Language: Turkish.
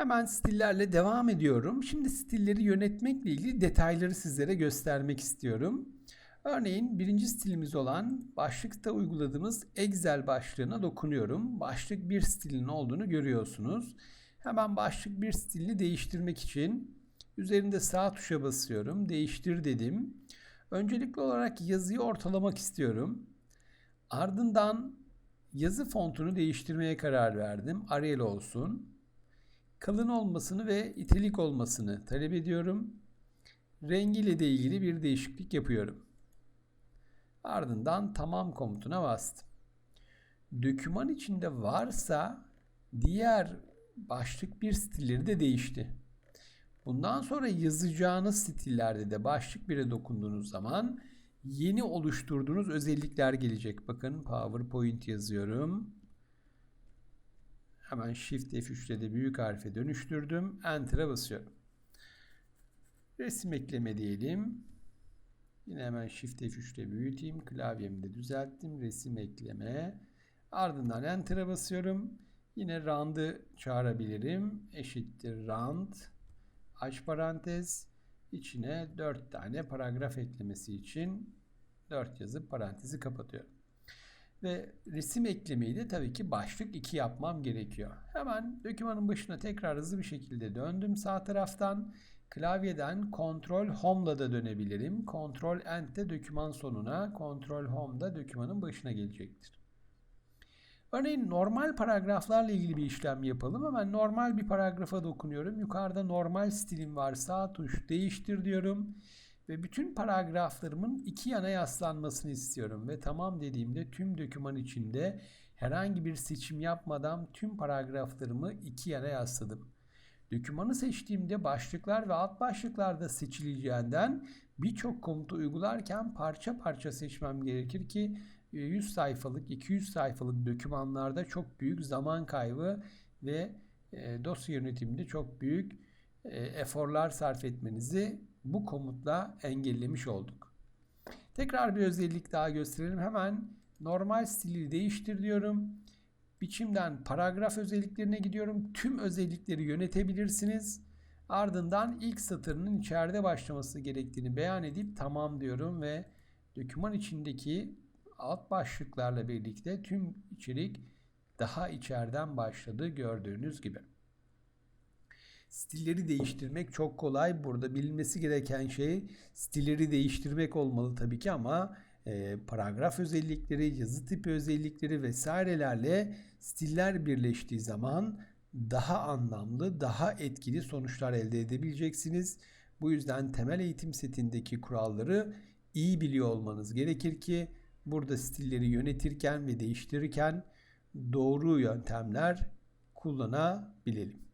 Hemen stillerle devam ediyorum. Şimdi stilleri yönetmekle ilgili detayları sizlere göstermek istiyorum. Örneğin birinci stilimiz olan başlıkta uyguladığımız Excel başlığına dokunuyorum. Başlık bir stilin olduğunu görüyorsunuz. Hemen başlık bir stilini değiştirmek için üzerinde sağ tuşa basıyorum. Değiştir dedim. Öncelikli olarak yazıyı ortalamak istiyorum. Ardından yazı fontunu değiştirmeye karar verdim. Arial olsun. Kalın olmasını ve itelik olmasını talep ediyorum. Rengiyle de ilgili bir değişiklik yapıyorum. Ardından tamam komutuna bastım. Döküman içinde varsa diğer başlık bir stilleri de değişti. Bundan sonra yazacağınız stillerde de başlık 1'e dokunduğunuz zaman yeni oluşturduğunuz özellikler gelecek. Bakın PowerPoint yazıyorum. Hemen Shift F3'te de büyük harfe dönüştürdüm. Enter'a basıyorum. Resim ekleme diyelim. Yine hemen Shift F3'te büyüteyim. Klavyemi de düzelttim. Resim ekleme. Ardından Enter'a basıyorum. Yine round'ı çağırabilirim. Eşittir round. Aç parantez. İçine 4 tane paragraf eklemesi için 4 yazıp parantezi kapatıyorum. Ve resim eklemeyi de tabii ki başlık 2 yapmam gerekiyor. Hemen dokümanın başına tekrar hızlı bir şekilde döndüm sağ taraftan. Klavyeden Ctrl Home'la da dönebilirim. Ctrl End de doküman sonuna, Ctrl Home da dokümanın başına gelecektir. Örneğin normal paragraflarla ilgili bir işlem yapalım. Hemen normal bir paragrafa dokunuyorum. Yukarıda normal stilim var. Sağ tuş değiştir diyorum. Ve bütün paragraflarımın iki yana yaslanmasını istiyorum. Ve tamam dediğimde tüm doküman içinde herhangi bir seçim yapmadan tüm paragraflarımı iki yana yasladım. Dokümanı seçtiğimde başlıklar ve alt başlıklarda seçileceğinden birçok komutu uygularken parça parça seçmem gerekir ki 100 sayfalık, 200 sayfalık dokümanlarda çok büyük zaman kaybı ve e, dosya yönetiminde çok büyük e, eforlar sarf etmenizi bu komutla engellemiş olduk. Tekrar bir özellik daha gösterelim. Hemen normal stili değiştir diyorum. Biçimden paragraf özelliklerine gidiyorum. Tüm özellikleri yönetebilirsiniz. Ardından ilk satırının içeride başlaması gerektiğini beyan edip tamam diyorum ve doküman içindeki alt başlıklarla birlikte tüm içerik daha içeriden başladı gördüğünüz gibi. Stilleri değiştirmek çok kolay. Burada bilinmesi gereken şey stilleri değiştirmek olmalı tabii ki ama e, paragraf özellikleri, yazı tipi özellikleri vesairelerle stiller birleştiği zaman daha anlamlı, daha etkili sonuçlar elde edebileceksiniz. Bu yüzden temel eğitim setindeki kuralları iyi biliyor olmanız gerekir ki burada stilleri yönetirken ve değiştirirken doğru yöntemler kullanabilelim.